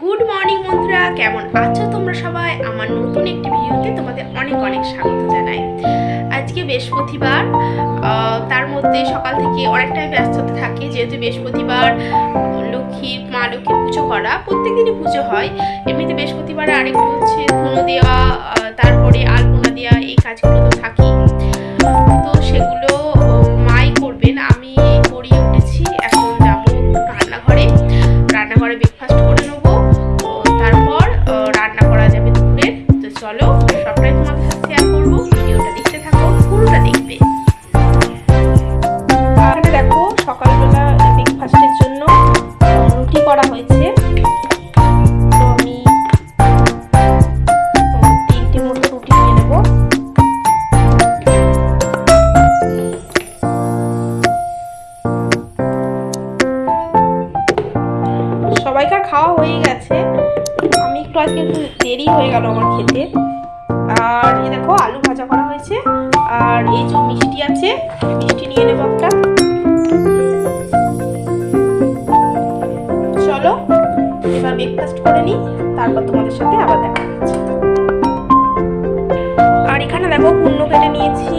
Good morning বন্ধুরা। কেমন আছো তোমরা সবাই? আমার নতুন একটি ভিডিওতে তোমাদের অনেক অনেক স্বাগত জানাই। আজকে বৃহস্পতিবার তার মধ্যে সকাল থেকে অনেকটাই ব্যস্ততা থাকে। যেহেতু বৃহস্পতিবার লক্ষ্মীর মা লক্ষ্মীর পুজো করা প্রত্যেকদিনই পুজো হয়। এমনিতে বৃহস্পতিবার আরেকটু হচ্ছে ধুনো দেওয়া তারপরে আলপনা দেওয়া, এই কাজগুলো তো থাকেই। তো সবটাই তোমাদের সাথে শেয়ার করব। ভিডিওটা দেখতে থাকো, পুরোটা দেখবে। এখানে দেখো, সকালবেলা ব্রেকফাস্টের জন্য রুটি করা হয়েছে। আমি তিনটে মতো রুটি নিয়ে নেব। সবাইকার খাওয়া হয়ে গেছে। আমি একটু আজকে একটু দেরি হয়ে গেল আমার খেতে। আর এই দেখো, আলু ভাজা করা হয়েছে। আর এই যে মিষ্টি আছে, মিষ্টি নিয়ে নেব একটা। চলো, এবার ব্রেকফাস্ট করে নিই, তারপর তোমাদের সাথে আবার দেখা হচ্ছে। আর এখানে দেখো কুমড়ো কেটে নিয়েছি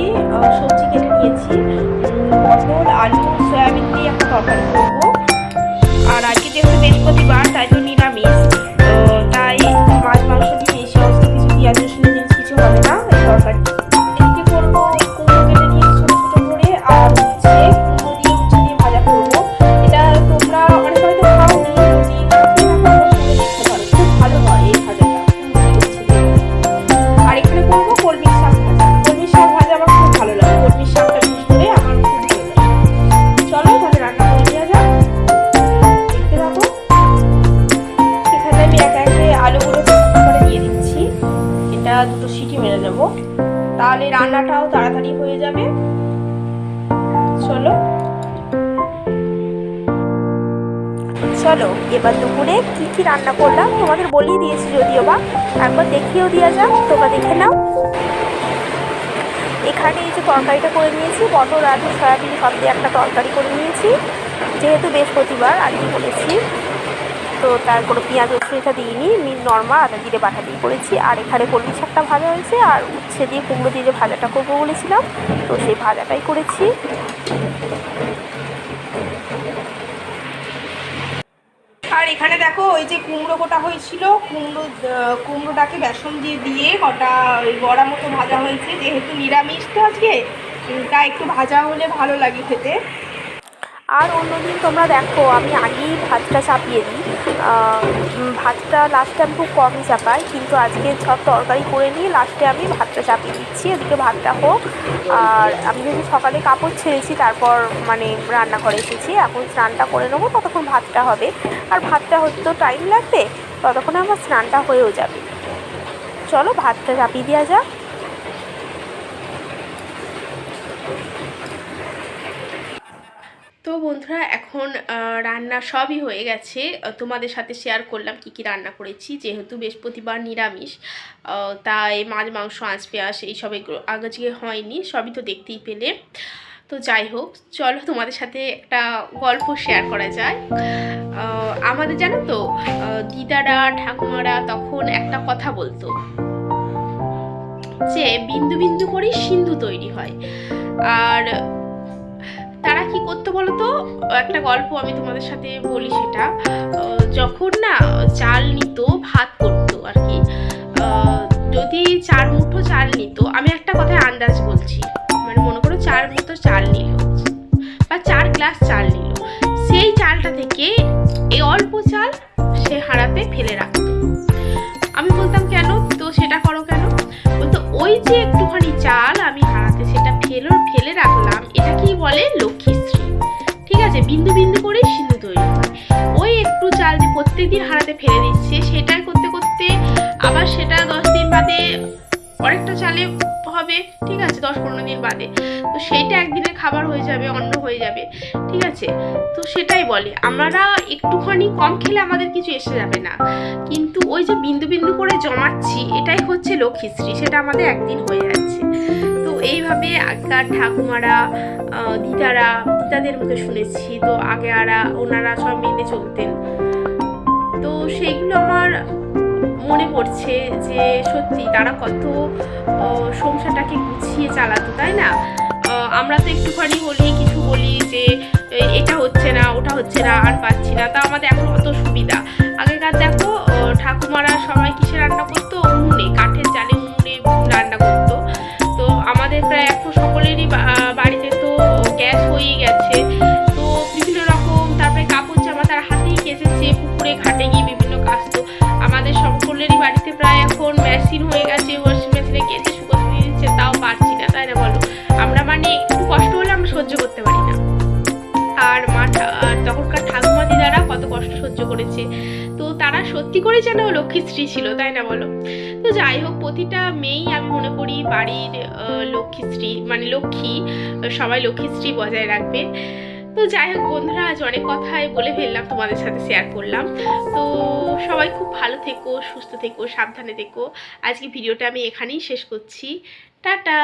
সবজি কেটে নিয়েছি। পটল আলু, সয়াবিন দিয়ে একটা তরকারি করব। আর আজকে যেহেতু বৃহস্পতিবার, তাই তো নিরামিষ। তাহলে রান্নাটাও তাড়াতাড়ি হয়ে যাবে। চলো। চলো, এবার দুপুরে কি কি রান্না করলাম তোমাদের বলিয়ে দিয়েছি যদিও বা। একবার দেখিয়েও দেওয়া যাক, তোমরা দেখে নাও। এখানে এই যে তরকারিটা করে নিয়েছি, পটল, আলু, সয়াবিন, সব দিয়ে একটা তরকারি করে নিয়েছি। যেহেতু বৃহস্পতিবার আগেই বলেছি। তো তার কোনো পেঁয়াজ রসুন এটা দিইনি নর্মাল আদা জিরে বাটা দিয়ে করেছি। আর এখানে কলমি শাকটা ভাজা হয়েছে, আর উচ্ছে দিয়ে কুমড়ো দিয়ে যে ভাজাটা করব বলেছিলাম, তো সেই ভাজাটাই করেছি। আর এখানে দেখো, ওই যে কুমড়ো গোটা হয়েছিল, কুমড়ো কুমড়োটাকে বেসন দিয়ে দিয়ে কটা ওই বড়া মতো ভাজা হয়েছে। যেহেতু নিরামিষ তো আজকে তা একটু ভাজা হলে ভালো লাগে খেতে। আর অন্যদিন তোমরা দেখো, আমি আগেই ভাতটা চাপিয়ে দিই। ভাতটা লাস্টে আমি খুব কমই চাপাই, কিন্তু আজকে সব তরকারি করে নিয়ে লাস্টে আমি ভাতটা চাপিয়ে দিচ্ছি। এদিকে ভাতটা হোক, আর আমি যদি সকালে কাপড় ছেড়েছি, তারপর মানে রান্না করে এসেছি, এখন স্নানটা করে নেব, ততক্ষণ ভাতটা হবে। আর ভাতটা হতে তো টাইম লাগবে, ততক্ষণে আমার স্নানটা হয়েও যাবে। চলো ভাতটা চাপিয়ে দেওয়া যাক। তো বন্ধুরা, এখন রান্না সবই হয়ে গেছে। তোমাদের সাথে শেয়ার করলাম কি কি রান্না করেছি। যেহেতু বৃহস্পতিবার নিরামিষ তাই মাছ, মাংস, আঁচ, পেঁয়াজ এইসব এগুলো আগে হয়নি, সবই তো দেখতেই পেলে। তো যাই হোক, চলো তোমাদের সাথে একটা গল্প শেয়ার করা যায়। আমাদের জানো তো দিদারা, ঠাকুমারা তখন একটা কথা বলতো যে বিন্দু বিন্দু করে সিন্ধু তৈরি হয়। আর তারা কি করতো বলো তো একটা গল্প আমি তোমাদের সাথে বলি সেটা। যখন না চাল নিত, ভাত করতো আর কি যদি চার মুঠো চাল নিত, আমি একটা কথায় আন্দাজ বলছি মানে মনে করো চার মুঠো চাল নিল, বা চার গ্লাস চাল নিল, সেই চালটা থেকে এই অল্প চাল সে হাঁড়াতে ফেলে রাখতো। আমি বলতাম, কেন? তো সেটা করো কেন? বলতো, ওই যে একটুখানি চাল আমি হারাতে সেটা ফেলো ফেলে রাখলাম এটা কি বলে লক্ষ্মীশ্রী ঠিক আছে, বিন্দু বিন্দু করে সিন্ধু তৈরি হয়। ওই একটু চাল যে প্রত্যেকদিন হারাতে ফেলে দিচ্ছে, সেটাই করতে করতে আবার সেটা দশ দিন বাদে অনেকটা চালে হবে, ঠিক আছে, দশ পনেরো দিন বাদে। তো সেইটা একদিনের খাবার হয়ে যাবে, অন্ন হয়ে যাবে, ঠিক আছে? তো সেটাই বলে। আমরা একটুখানি কম খেলে আমাদের কিছু এসে যাবে না। কিন্তু ওই যে বিন্দু বিন্দু করে জমাচ্ছি, এটাই হচ্ছে লক্ষ্মীশ্রী সেটা আমাদের একদিন হয়ে যাচ্ছে। এইভাবে আগেকার ঠাকুমারা দিদারা, দিদাদের মুখে শুনেছি। তো আগে আরা, ওনারা সব মেনে চলতেন। তো সেইগুলো আমার মনে পড়ছে যে সত্যি তারা কত সংসারটাকে গুছিয়ে চালাতো, তাই না? আমরা তো একটুখানি বলি কিছু বলি যে এটা হচ্ছে না, ওটা হচ্ছে না, আর পাচ্ছি না। তা আমাদের আহ, বাড়িতে তো গ্যাস হয়েই গেছে। তো বিভিন্ন রকম তারপরে কাপড় জামা তার হাতেই কেচেছে পুকুরে ঘাটে গিয়ে বিভিন্ন কাজ। তো আমাদের সকলেরই বাড়িতে প্রায় এখন মেশিন হয়ে গেছে তো তারা সত্যি করে যেন লক্ষ্মী স্ত্রী ছিল তাই না বলো? তো যাই হোক প্রতিটা মেয়েই আমি মনে করি বাড়ির আহ, লক্ষ্মী স্ত্রী মানে লক্ষ্মী সবাই লক্ষ্মী স্ত্রী বজায় রাখবে। তো যাই হোক বন্ধুরা আজ অনেক কথাই বলে ফেললাম তোমাদের সাথে শেয়ার করলাম। তো সবাই খুব ভালো থেকো সুস্থ থেকো সাবধানে থেকো। আজকে ভিডিওটা আমি এখানেই শেষ করছি। টাটা!